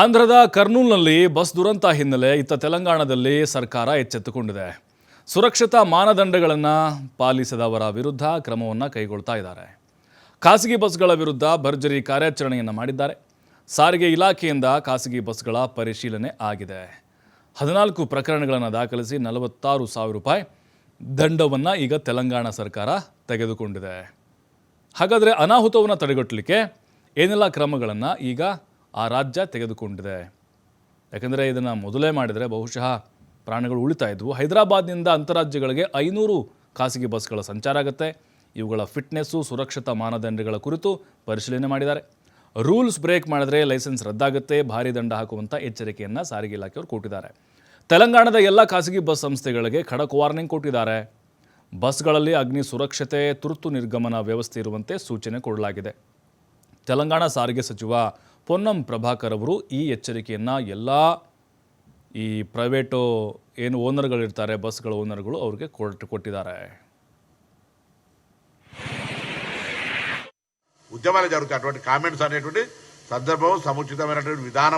ಆಂಧ್ರದ ಕರ್ನೂಲ್ನಲ್ಲಿ ಬಸ್ ದುರಂತ ಹಿನ್ನೆಲೆ ಇತ್ತ ತೆಲಂಗಾಣದಲ್ಲಿ ಸರ್ಕಾರ ಎಚ್ಚೆತ್ತುಕೊಂಡಿದೆ. ಸುರಕ್ಷತಾ ಮಾನದಂಡಗಳನ್ನು ಪಾಲಿಸದವರ ವಿರುದ್ಧ ಕ್ರಮವನ್ನು ಕೈಗೊಳ್ತಾ ಇದ್ದಾರೆ. ಖಾಸಗಿ ಬಸ್ಗಳ ವಿರುದ್ಧ ಭರ್ಜರಿ ಕಾರ್ಯಾಚರಣೆಯನ್ನು ಮಾಡಿದ್ದಾರೆ. ಸಾರಿಗೆ ಇಲಾಖೆಯಿಂದ ಖಾಸಗಿ ಬಸ್ಗಳ ಪರಿಶೀಲನೆ ಆಗಿದೆ. ಹದಿನಾಲ್ಕು ಪ್ರಕರಣಗಳನ್ನು ದಾಖಲಿಸಿ ನಲವತ್ತಾರು ಸಾವಿರ ರೂಪಾಯಿ ದಂಡವನ್ನು ಈಗ ತೆಲಂಗಾಣ ಸರ್ಕಾರ ತೆಗೆದುಕೊಂಡಿದೆ. ಹಾಗಾದರೆ ಅನಾಹುತವನ್ನು ತಡೆಗಟ್ಟಲಿಕ್ಕೆ ಏನೆಲ್ಲ ಕ್ರಮಗಳನ್ನು ಈಗ ಆ ರಾಜ್ಯ ತೆಗೆದುಕೊಂಡಿದೆ. ಯಾಕೆಂದರೆ ಇದನ್ನು ಮೊದಲೇ ಮಾಡಿದರೆ ಬಹುಶಃ ಪ್ರಾಣಗಳು ಉಳಿತಾ ಇದ್ವು. ಹೈದರಾಬಾದ್ನಿಂದ ಅಂತಾರಾಜ್ಯಗಳಿಗೆ ಐನೂರು ಖಾಸಗಿ ಬಸ್ಗಳ ಸಂಚಾರ ಆಗುತ್ತೆ. ಇವುಗಳ ಫಿಟ್ನೆಸ್ಸು, ಸುರಕ್ಷತಾ ಮಾನದಂಡಗಳ ಕುರಿತು ಪರಿಶೀಲನೆ ಮಾಡಿದ್ದಾರೆ. ರೂಲ್ಸ್ ಬ್ರೇಕ್ ಮಾಡಿದರೆ ಲೈಸೆನ್ಸ್ ರದ್ದಾಗುತ್ತೆ. ಭಾರಿ ದಂಡ ಹಾಕುವಂಥ ಎಚ್ಚರಿಕೆಯನ್ನು ಸಾರಿಗೆ ಇಲಾಖೆಯವರು ಕೊಟ್ಟಿದ್ದಾರೆ. ತೆಲಂಗಾಣದ ಎಲ್ಲ ಖಾಸಗಿ ಬಸ್ ಸಂಸ್ಥೆಗಳಿಗೆ ಖಡಕ್ ವಾರ್ನಿಂಗ್ ಕೊಟ್ಟಿದ್ದಾರೆ. ಬಸ್ಗಳಲ್ಲಿ ಅಗ್ನಿ ಸುರಕ್ಷತೆ, ತುರ್ತು ನಿರ್ಗಮನ ವ್ಯವಸ್ಥೆ ಇರುವಂತೆ ಸೂಚನೆ ಕೊಡಲಾಗಿದೆ. ತೆಲಂಗಾಣ ಸಾರಿಗೆ ಸಚಿವ ಪೊನ್ನಂ ಪ್ರಭಾಕರ್ ಅವರು ಈ ಎಚ್ಚರಿಕೆಯನ್ನು ಎಲ್ಲ ಈ ಪ್ರೈವೇಟು ಏನು ಓನರ್ಗಳಿರ್ತಾರೆ ಬಸ್ಗಳ ಓನರ್ಗಳು ಅವ್ರಿಗೆ ಕೊಟ್ಟು ಕೊಟ್ಟಿದ್ದಾರೆ ఉద్యమాలు జరుగుతాయి అటువంటి కామెంట్స్ అనేటువంటి సందర్భం సముచితమైనటువంటి విధానం